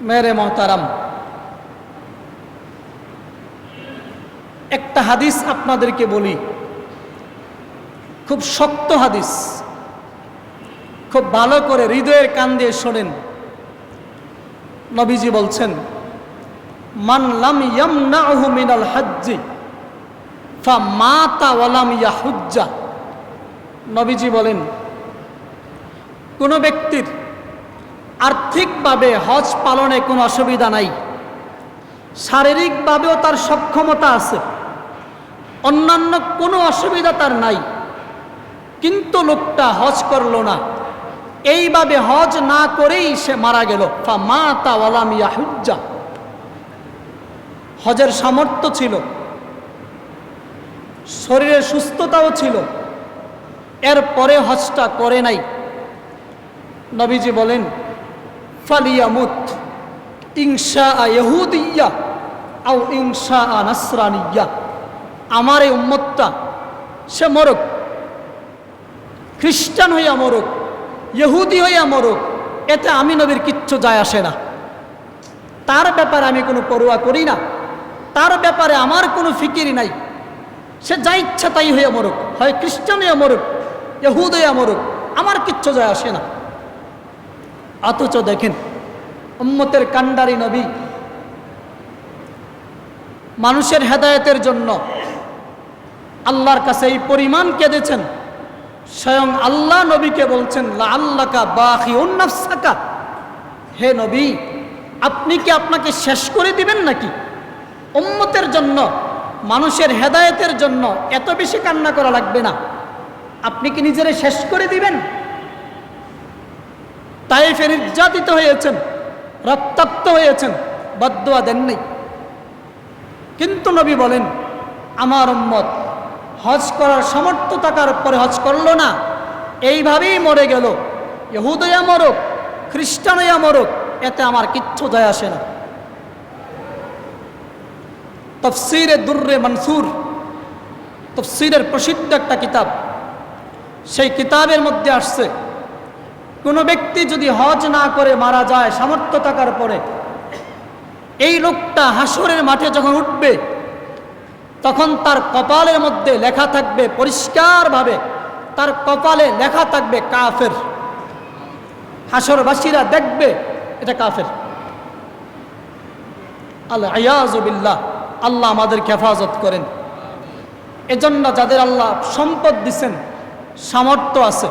মেরে মহতারাম। একটা হাদিস আপনাদেরকে বলি। খুব শক্ত হাদিস। খুব ভালো করে হৃদয়ের কান দিয়ে শোনেন। নবীজি বলছেন, মান লাম ইয়ামনাহু মিনাল হজ্জি ফা মাতা ওয়ালাম ইয়াহুজ্জা। নবীজি বলেন, কোনো ব্যক্তির আর্থিকভাবে হজ পালনে কোনো অসুবিধা নাই। শারীরিকভাবেও তার সক্ষমতা আছে। অন্যান্য কোনো অসুবিধা তার নাই। কিন্তু লোকটা হজ করল না। এইভাবে হজ না করেই সে মারা গেল। ফা মা তা ওয়ালাম ইয়াহুজ্জা। হজের সামর্থ্য ছিল। শরীরের সুস্থতাও ছিল। এরপরে হজটা করে নাই। নবীজি বলেন ফালিয়ামুত। ইংসা ইহুদিয়া আও ইংসা নাসরানিয়া আমার এই উম্মতটা, সে মরক। খ্রিস্টান হইয়া মরক, ইহুদি হইয়া মরক, এতে আমি নবীর কিচ্ছু যায় আসে না। তার ব্যাপারে আমি কোনো পড়ুয়া করি না। তার ব্যাপারে আমার কোনো ফিকির নাই। সে যা ইচ্ছা তাই হইয়া মরুক। হয় খ্রিস্টান হইয়া মরুক, ইহুদ হইয়া মরুক, আমার কিচ্ছু যায় আসে না। অথচ দেখেন, উম্মতের কান্ডারি নবী, মানুষের হেদায়তের জন্য আল্লাহর কাছে এই পরিমাণ কেঁদেছেন। স্বয়ং আল্লাহ নবীকে বলছেন আল্লাকা বাহি উন্নাফসাকা হে নবী, আপনি কি আপনাকে শেষ করে দিবেন নাকি? উম্মতের জন্য, মানুষের হেদায়েতের জন্য এত বেশি কান্না করা লাগবে না। আপনি কি নিজেরে শেষ করে দিবেন? তাইফে নির্যাতিত হয়েছেন, রক্তাক্ত হয়েছেন, বদুয়া দেননি। কিন্তু নবী বলেন, আমার উম্মত হজ করার সামর্থ্য থাকার পরে হজ করল না। এইভাবেই মরে গেল। ইহুদয়া মরক খ্রিস্টানয়া মরক, এতে আমার কিচ্ছু যায় আসে না। তফসিরে দুর্রে মনসুর, তফসিরের প্রসিদ্ধ একটা কিতাব, সেই কিতাবের মধ্যে আসছে কোনো ব্যক্তি যদি হজ না করে মারা যায়, সামর্থ্য থাকার পরে, এই লোকটা হাসরের মাঠে যখন উঠবে, তখন তার কপালের মধ্যে লেখা থাকবে পরিষ্কারভাবে, তার কপালে লেখা থাকবে কাফের। হাসরবাসীরা দেখবে, এটা কাফের। আল্লাহ আল্লাহ আমাদেরকে হেফাজত করেন। এজন্য যাদের আল্লাহ সম্পদ দিছেন, সামর্থ্য আছে।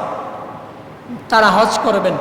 তারা হজ করবেন।